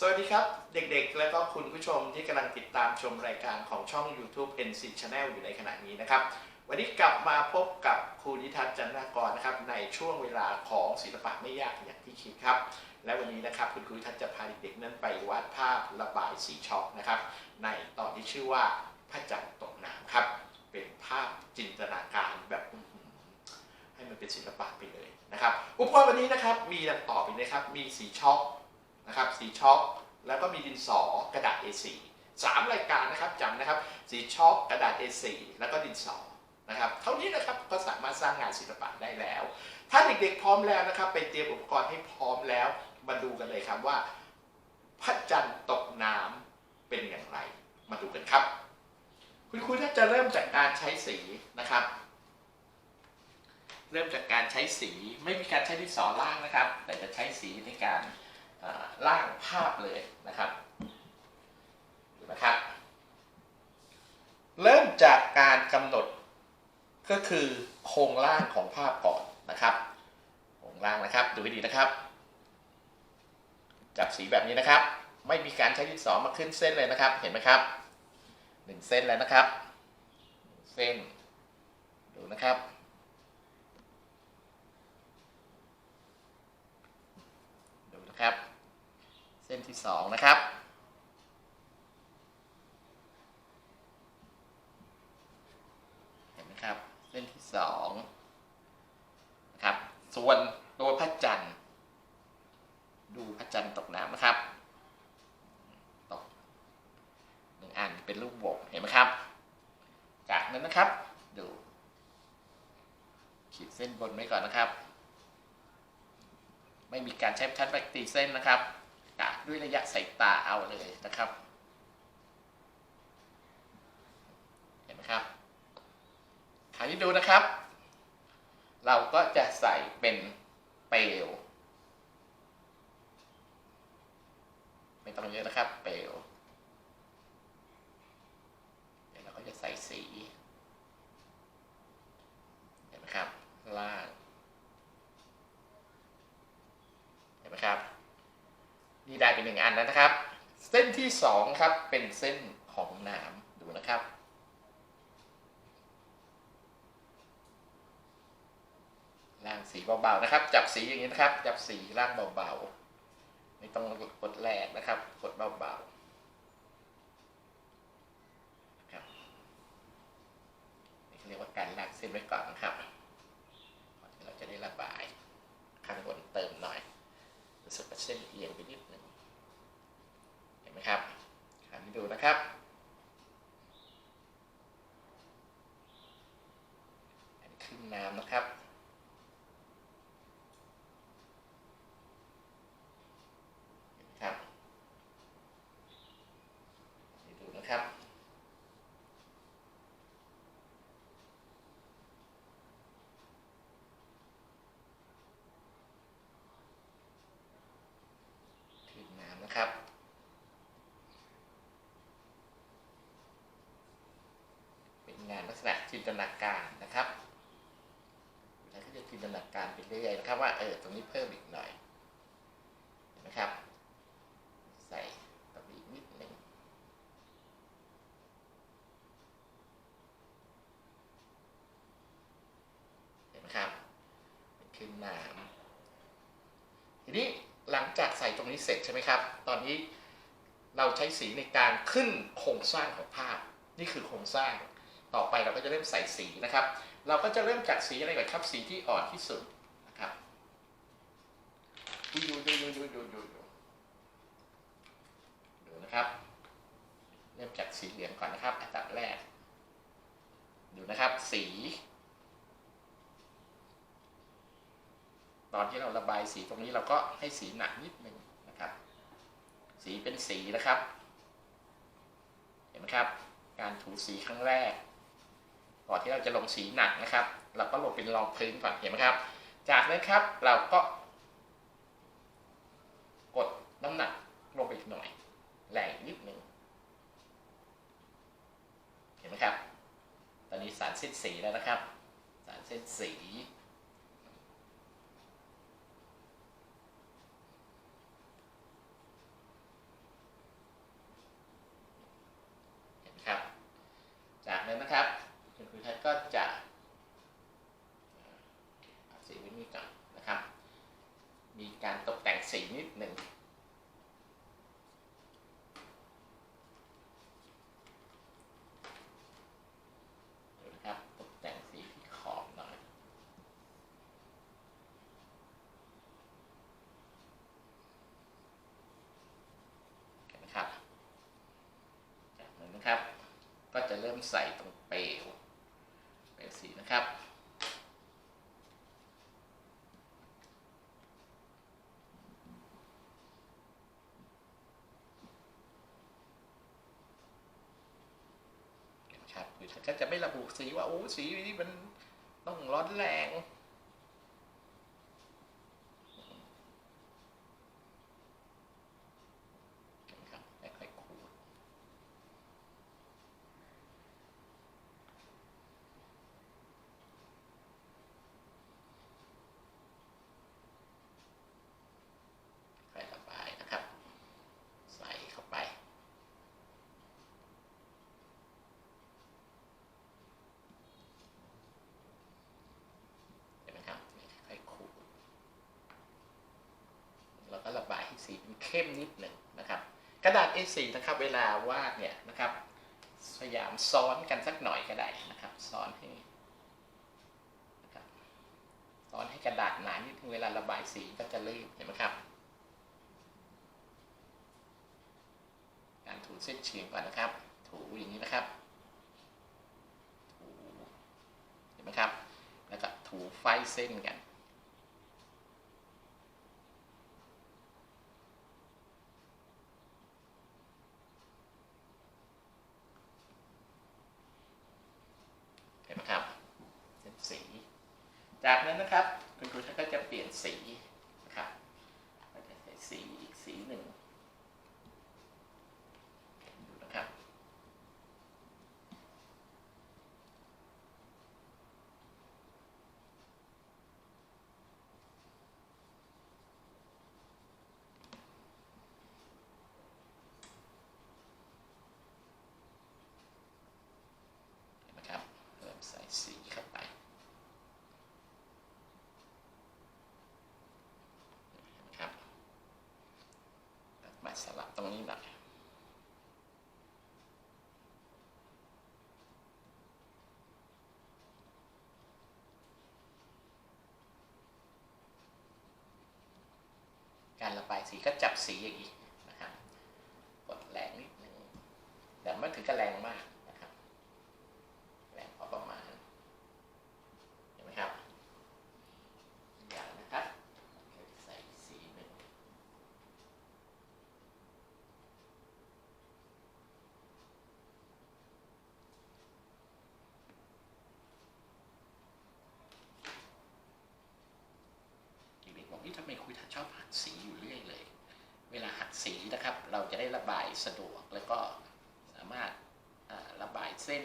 สวัสดีครับ เด็กๆ และก็คุณผู้ชมที่กำลังติดตามชมรายการของช่อง YouTube NC Channel อยู่ในขณะนี้นะครับ วันนี้กลับมาพบกับครูนิทัศน์จันทากรนะครับในช่วงเวลาของศิลปะไม่ยากอย่างที่คิดครับ และวันนี้นะครับคุณครูนิทัศน์จะพาเด็กๆ นั้นไปวาดภาพระบายสีช็อกนะครับในตอนที่ชื่อว่าพระจันทร์ตกน้ำครับ เป็นภาพจินตนาการแบบให้มันเป็นศิลปะไปเลยนะครับ อุปกรณ์วันนี้นะครับมีดังต่อไปนะครับมีสีช็อก นะครับสีช็อกแล้วก็มีดินสอกระดาษ A4 สามรายการนะครับจำนะครับสีช็อกกระดาษ A4 แล้วก็ดินสอนะครับเท่านี้นะครับก็สามารถสร้างงานศิลปะได้แล้ว ถ้าเด็กๆพร้อมแล้วนะครับ ไปเตรียมอุปกรณ์ให้พร้อมแล้วมาดูกันเลยครับว่าพระจันทร์ตกน้ำเป็นอย่างไร มาดูกันครับ คุณครูถ้าจะเริ่มจากการใช้สีนะครับ เริ่มจากการใช้สีไม่มีการใช้ดินสอล่างนะครับ แต่จะใช้สีในการ อ่าร่างภาพเลยนะครับดูนะครับ เริ่มจากการกำหนดก็คือโครงร่างของภาพก่อนนะครับโครงร่างนะครับดูให้ดีนะครับจับสีแบบนี้นะครับ ไม่มีการใช้ดินสอมาขึ้นเส้นเลยนะครับ เห็นไหมครับหนึ่งเส้นแล้วนะครับเส้นดูนะครับ ดูนะครับ เส้น ที่สองนะครับ เห็นไหมครับ เส้นที่สองนะครับ ส่วนตัวพระจันทร์ ดูพระจันทร์ตกน้ำนะครับ ตกหนึ่งอันเป็นรูปวงเห็นไหมครับ จากนั้นนะครับ ดู ขีดเส้นบนไว้ก่อนนะครับไม่มีการใช้ชั้นแบคตีเส้นนะครับ ด้วยระยะสายตาเอาเลยนะครับ เห็นไหมครับคราวนี้ดูนะครับ เราก็จะใส่เป็นเปลว ไม่ต้องเยอะนะครับ เปลว เดี๋ยวเราก็จะใส่สี เห็นไหมครับ ล่าง เห็นไหมครับ นี่ได้เป็นหนึ่งอัน แล้วนะครับ เส้นที่สองครับเป็นเส้นของน้ำดูนะครับ ล่างสีเบาๆนะครับ จับสีอย่างนี้นะครับ จับสีล่างเบาๆไม่ต้องกดแรงนะครับกดเบาๆครับเรียกว่าการลากเส้นไว้ก่อนนะครับก่อนที่เราจะได้ระบาย ข้างบนเติมหน่อย รู้สึกว่าเส้นเอียงไปนิดหนึ่งเห็นไหมครับคราวนี้ดูนะครับ อันนี้ขึ้นน้ำนะครับ เห็นไหมครับนี่ดูนะครับ ขึ้ นะครับ เป็นงานลักษณะจินตนาการนะครับแล้วก็จะจินตนาการไปเรื่อยๆนะครับว่าเออตรงนี้เพิ่มอีกหน่อยเห็นไหมครับ ใส่ตรงนี้นิดหนึ่งเห็นไหมครับเป็นขึ้นน้ำ ทีนี้หลังจากใส่ตรง นี้เสร็จใช่ไหมครับ ตอนนี้เราใช้สีในการขึ้นโครงสร้างของภาพ นี่คือโครงสร้าง ต่อไปเราก็จะเริ่มใส่สีนะครับ เราก็จะเริ่มจากสีอะไรก่อนครับ สีที่อ่อนที่สุดนะครับดูดูดูดูดูดูดูดูนะครับ เริ่มจากสีเหลืองก่อนนะครับ อันดับแรก ดูนะครับ สี ตอนที่เราระบายสีตรงนี้เราก็ให้สีหนักนิดนึง สีเป็นสีนะครับ เห็นไหมครับ การถูสีครั้งแรก ก่อนที่เราจะลงสีหนักนะครับ เราก็ลงเป็นรองพื้นก่อนเห็นไหมครับ จากนั้นครับเราก็กดน้ำหนักลงไปอีกหน่อยแรงนิดหนึ่งเห็นไหมครับ ตอนนี้สารเส้นสีแล้วนะครับ สารเส้นสี นั้นนะครับคุณครูทัศน์ก็จะเอาสีไว้นี่ก่อนนะครับ มีการตกแต่งสีนิด หนึ่งนะครับตกแต่งสีที่ขอบหน่อยนไหมครับ จากนั้นนะครับ ก็จะเริ่มใส่ตรงเปลวเปลวสีนะครับ เห็นไหมครับคือฉันก็จะไม่ระบุ สีว่าโอ้สีนี้มันต้องร้อนแรง เห็นไหมครับค่อยๆขูด ค่อยระบายนะครับ ใส่เข้าไป เห็นไหมครับค่อยๆขูด แล้วก็ระบายให้สี เข้มนิดหนึ่งนะครับกระดาษ A4 นะครับเวลาวาดเนี่ยนะครับพยายามซ้อนกันสักหน่อยก็ได้นะครับซ้อนให้นะครับซ้อนให้กระดาษหนานิดเวลาระบายสีก็จะลื่นเห็นไหมครับ การถูเส้นเฉียงก่อนนะครับ ถูอย่างนี้นะครับถูเห็นไหมครับ แล้วก็ถูไฟเส้นกัน เห็นไหมครับเป็นสี จากนั้นนะครับ คุณครูท่านก็จะเปลี่ยนสีนะครับก็จะใส่สีอีกสีหนึ่งดูนะครับ เห็นไหมครับ เริ่มใส่สีเข้าไป เห็นไหมครับตัดมาสลับ ตรงนี้แบบการระบายสีก็จับสีอย่างนี้นะครับกดแรงนิดนึงแต่ไม่ถึงกับแรงมากนะครับ แรงพอประมาณ เห็นไหมครับอย่างนะครับ ใส่สีหนึ่งอีกนิดบอกนี่ทำไมคุยทัศน์ชอบหัดสีอยู่เรื่อยเลย เวลาหัด สีนะครับ เราจะได้ระบายสะดวกแล้วก็สามารถระบายเส้น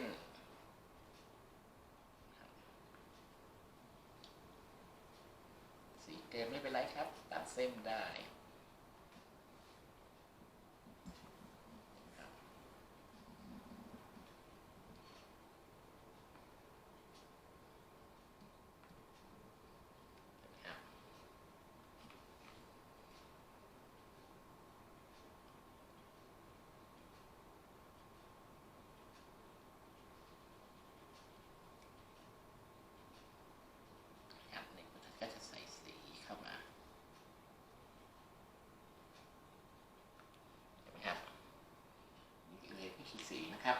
สีเกินไม่เป็นไรครับ ตัดเส้นได้ครับครับครับในพุทธก็จะใส่สีเข้ามา เห็นไหมครับนี่เลยนี่คือสีนะครับ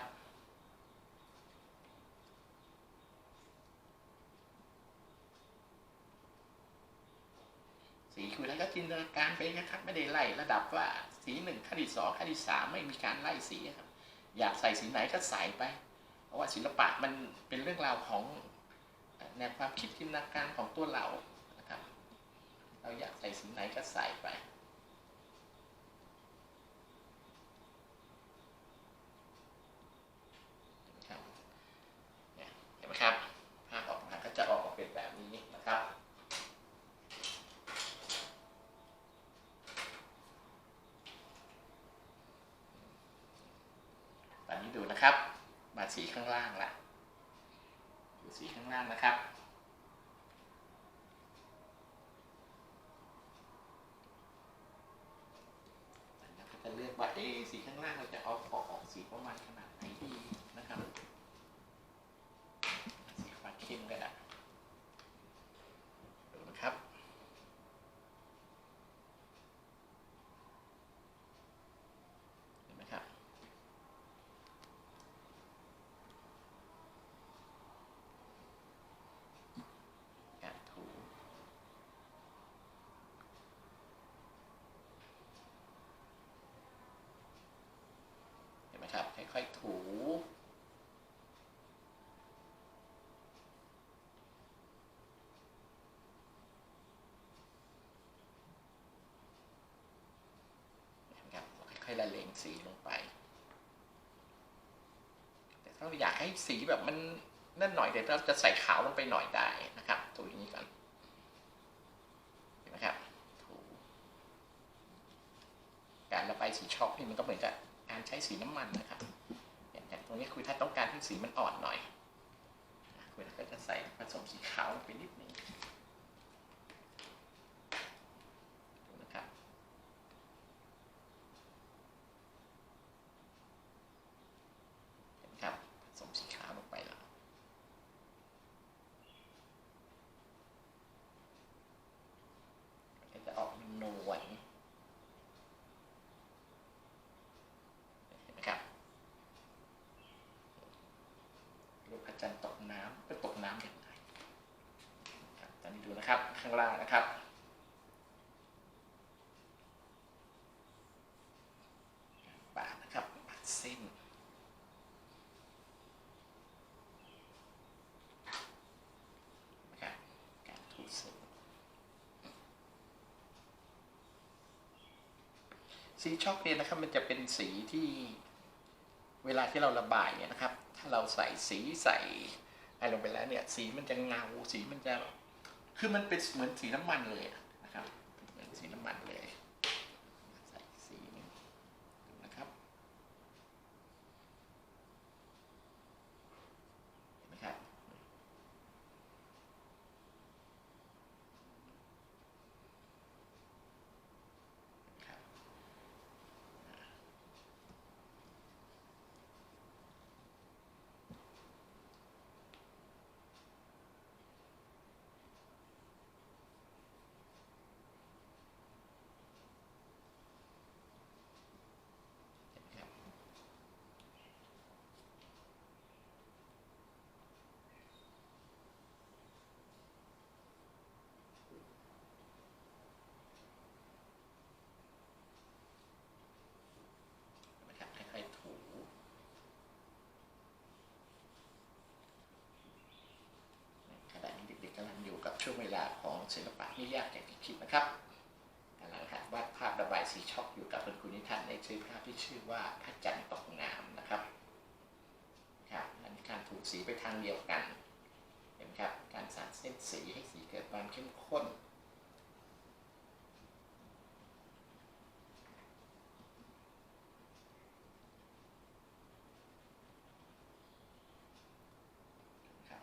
สีคือแล้วก็ จินตนาการไปนะครับ ไม่ได้ไล่ระดับว่าสีหนึ่งขั้นที่สองขั้นที่สามไม่มีการไล่สีครับ อยากใส่สีไหนก็ใส่ไป เพราะว่าศิลปะมันเป็นเรื่องราวของแนวความคิดจินตนาการของตัวเรานะครับ เราอยากใส่สีไหนก็ใส่ไป ครับเนี่ยเห็นไหมครับ ภาพออกมาก็จะออกมาเป็นแบบนี้นะครับ ตอนนี้ดูนะครับ มา สีข้างล่างละดูสีข้างล่างนะครับเราก็จะเลือก ว่าเอสีข้างล่างเราจะเอาออกออกสีประมาณขนาดไหนดีนะครับ สีฟ้าเข้มก็ได้ดูนะครับ เห็นไหมครับ การถู เห็ นไหมครับ ค่อยๆถูนะครับค่อยๆละเลงสีลงไป แต่ถ้าเราอยากให้สีแบบมันนั่นหน่อยเดี๋ยวเราจะใส่ขาวลงไปหน่อยได้นะครับถูอย่างนี้ก่อนนไหมครับถูการระบายสีช็อกนี่มันก็เหมือนกับ การใช้สีน้ำมันนะครับอย่างตรงนี้คือถ้าต้องการให้สีมันอ่อนหน่อยคุณก็จะใส่ผสมสีขาวลงไปนิดนึงดูนะครับ เห็นไหมครับผสมสีขาวลงไปแล้วก็จะออกนวลเห็นไหมครับลูกพระ จันทร์ตกน้ำเป็ตกน้ำอย่างไรครันนี้ดูนะครับข้างล่างนะครับปาดนะครับปาดเส้นะครับสีสีช็อกเนี่ยนะครับมันจะเป็นสีที่ เวลาที่เราระบายเนี่ยนะครับ ถ้าเราใส่สีใส่อะไรลงไปแล้วเนี่ย สีมันจะเงา สีมันจะ คือมันเป็นเหมือนสีน้ำมันเลยอะนะครับเหมือนสีน้ำมันเลย ใส่สีหนึ่งดูนะครับเห็นไหมครับ ครับเห็นไหมครับเห็นไหมครับค่อยๆถูขณะนี้เด็กๆกำลังอยู่กับช่วงเวลา ของศิลปะไม่ยากอย่างที่คิดนะครับกำลังหัดวาดภาพระบายสีช็อกอยู่กับคุณครูนิทันในชื่อภาพที่ชื่อว่าพระจันทร์ตกน้ำนะครับครับอันนี้การถูกสีไปทางเดียวกันเห็นไหมครับการสานเส้นสีให้สีเกิดความเข้มข้น ครับ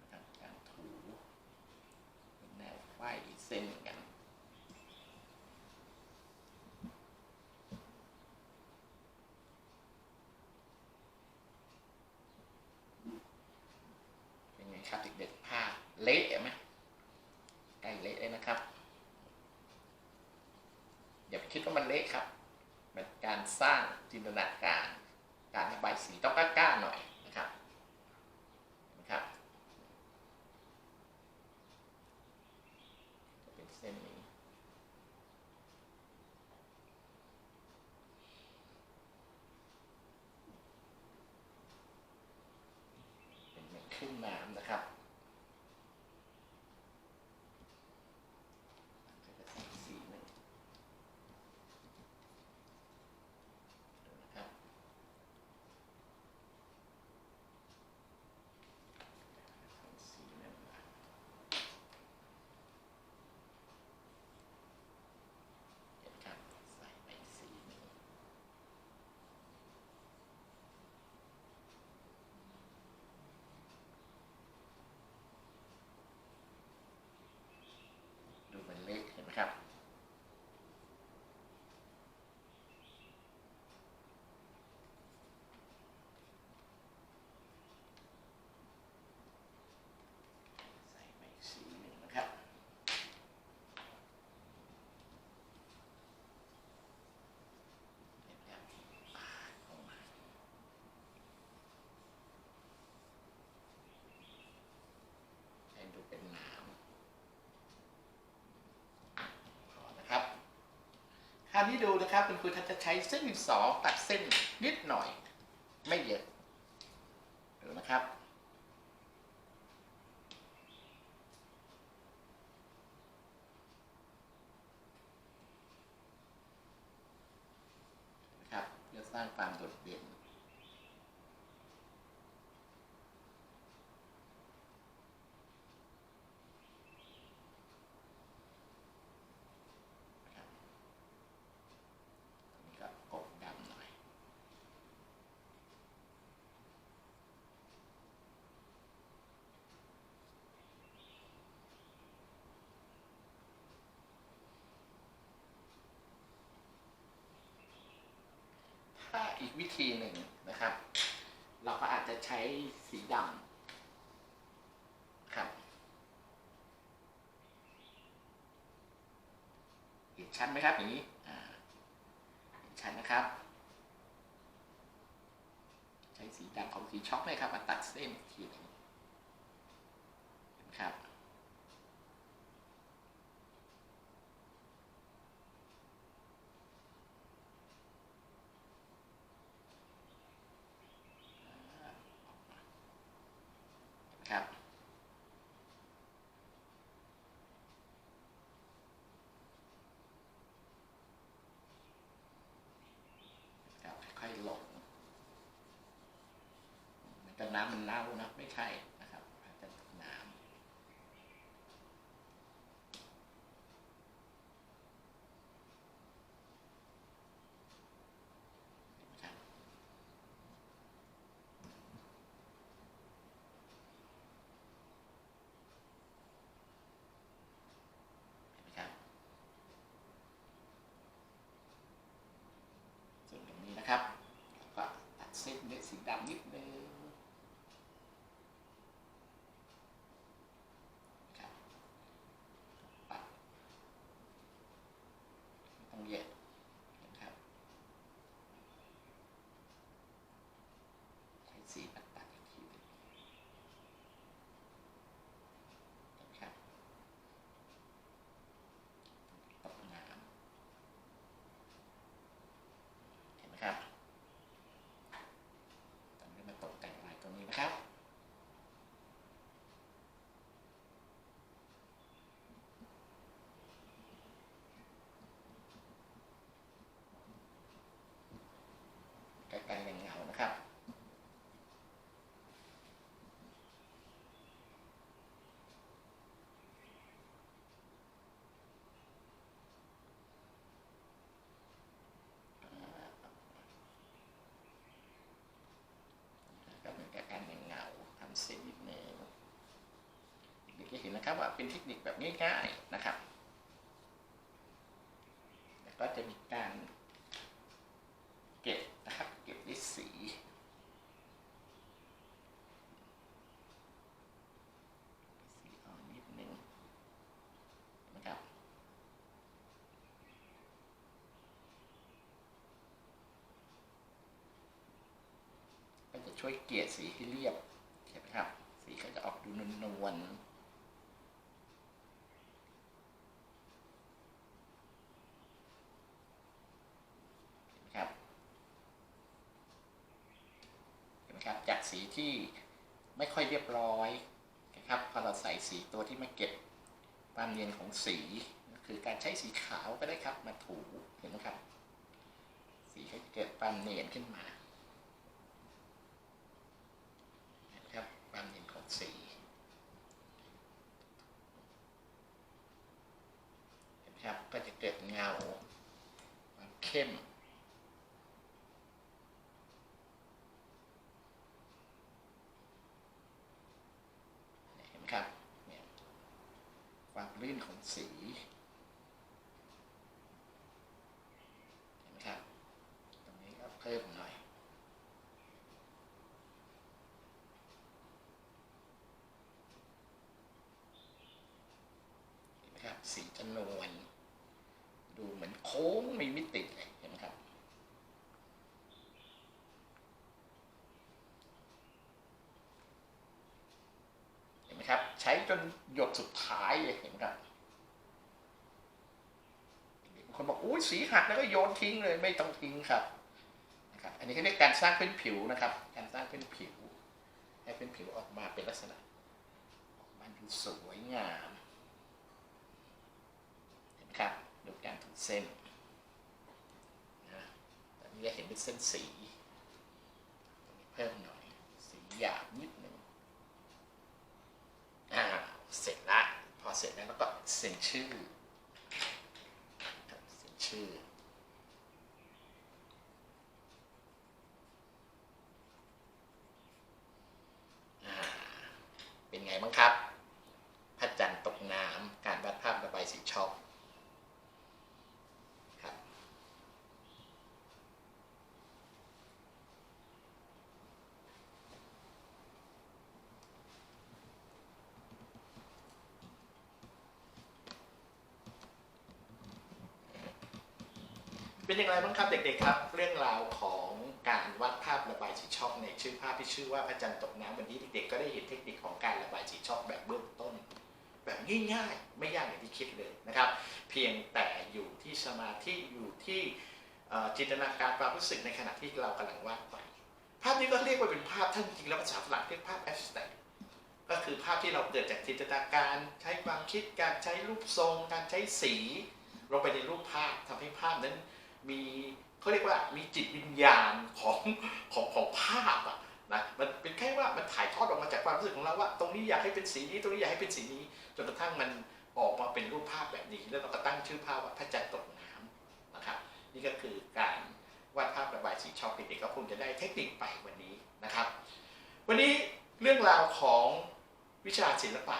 นะครับการถู เป็นแนวไขว้เส้นกัน เป็นไงครับเด็กๆผ้าเละไหมใกล้เละเลยนะครับ อย่าไปคิดว่ามันเละครับเป็นการสร้างจินตนาการ การระบายสีต้องกล้าๆหน่อยนะครับนะครับจะเป็นเส้นนี้ เป็นเหมือนขึ้นน้ำนะครับก็จะใส่สีหนึ่งดูนะครับใส่สีหนึ่งมา นี่ดูนะครับคุณครูท่านจะใช้เส้นดินสอตัดเส้นนิดหน่อย ไม่เยอะดูนะครับเพื่อสร้างความโดดเด่น นะครับอันนี้ก็กบดำหน่อย ถ้า อีกวิธีหนึ่งนะครับ เราก็อาจจะใช้สีดำครับเห็นชัดไหมครับอย่างนี้เห็นชัดนะครับ ใช้สีดำของสีช็อกเลยครับมาตัดเส้น นะครับว่าเป็นเทคนิคแบบง่ายๆนะครับแล้วก็จะมีการเก็บนะครับเก็บด้วยสีสีอ่อนนิดนึงนะครับก็จะช่วยเกลี่ยสีให้เรียบเห็นไหมครับ สีก็จะออกดูนวลๆเห็นไหมครับเห็นไหมครับ จากสี ที่ไม่ค่อยเรียบร้อยนะครับพอเราใส่สีตัวที่มาเก็บความเนียนของสีก็คือการใช้สีขาวก็ได้ครับมาถูเห็นไหมครับ สีก็จะเกิดความเนียนขึ้นมานะครับความเย็นของสีนไหมครับก็จะเกิดเงาความเข้มเห็นไหมครับเนี่ยความลื่นของ สีเห็นไหมครับ ตรงนี้ก็เพิ่มหน่อย เห็นไหมครับ สีจะนวลดูเหมือนโค้งมีมิติเลยเห็นไหมครับเห็นไหมครับ ใช้จนหยดสุดท้ายเลยเห็นไหมครับ คนบอกอุ้ยสีหักแล้วก็โยนทิ้งเลยไม่ต้องทิ้งครับนะครับ อันนี้เขาเรียกการสร้างพื้นผิวนะครับ การสร้างพื้นผิวให้พื้นผิวออกมาเป็นลักษณะออกมาดูสวยงามเห็นครับดูการถูกเส้นนะตอนนี้จะเห็นเป็นเส้นสีนเพิ่มหน่อยสีหยาบนิดหนึ่งอ่าเสร็จละพอเสร็จแล้วเราก็เซ็นชื่อ 16. เป็นอย่างไรบ้างครับเด็กๆครับ เรื่องราวของการวาดภาพระบายสีช็อกในชื่อภาพที่ชื่อว่าพระจันทร์ตกน้ำวันนี้เด็กๆก็ได้เห็นเทคนิคของการระบายสีช็อกแบบเบื้องต้น แบบง่ายๆไม่ยากอย่างที่คิดเลยนะครับ เพียงแต่อยู่ที่สมาธิอยู่ที่จินตนาการความรู้สึกในขณะที่เรากำลังวาดไป ภาพนี้ก็เรียกว่าเป็นภาพท่านจริงแล้วภาษาฝรั่งเรียกภาพ abstract ก็คือภาพที่เราเกิดจากจินตนาการใช้ความคิดการใช้รูปทรง การใช้สี ลงไปในรูปภาพทำให้ภาพนั้น มีเขาเรียกว่ามีจิตวิญญาณของของของภาพอะนะมันเป็นแค่ว่ามันถ่ายทอดออกมาจากความรู้สึกของเราว่า ตรงนี้อยากให้เป็นสีนี้ตรงนี้อยากให้เป็นสีนี้จนกระทั่งมันออกมาเป็นรูปภาพแบบนี้ แล้วเราก็ตั้งชื่อภาพว่าพระจันทร์ตกน้ำนะครับ นี่ก็คือการวาดภาพระบายสีช็อกเด็กๆก็คงจะได้เทคนิคไปวันนี้นะครับ วันนี้เรื่องราวของวิชาศิลปะ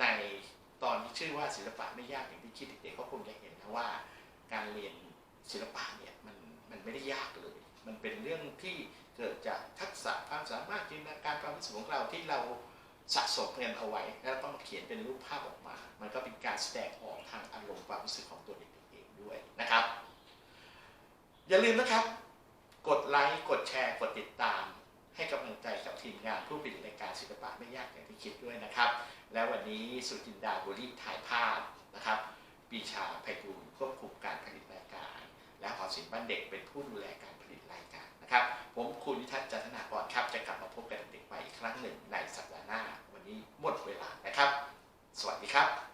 ในตอนที่ชื่อว่าศิลปะไม่ยากอย่างที่คิดเด็กๆก็คงจะเห็นนะว่า การเรียน ศิลปะเนี่ยมันมันไม่ได้ยากเลย มันเป็นเรื่องที่เกิดจากทักษะความสามารถจินตนาการความรู้สึกของเราที่เราสะสมเงินเอาไว้ แล้วต้องเขียนเป็นรูปภาพออกมา มันก็เป็นการแสดงออกทางอารมณ์ความรู้สึกของตัวเด็กเองด้วยนะครับ อย่าลืมนะครับ กดไลค์กดแชร์กดติดตาม ให้กำลังใจกับทีมงานผู้ผลิตรายการศิลปะไม่ยากอย่างที่คิดด้วยนะครับ และวันนี้สุจินดาบุรีถ่ายภาพนะครับปีชาไพบูลควบคุมการผลิต และหอศิลป์บ้านเด็กเป็นผู้ดูแลการผลิตรายการนะครับ ผมคุณวิทัศน์จันทนากรครับจะกลับมาพบกันเด็กใหม่อีกครั้งหนึ่งในสัปดาห์หน้า วันนี้หมดเวลานะครับ สวัสดีครับ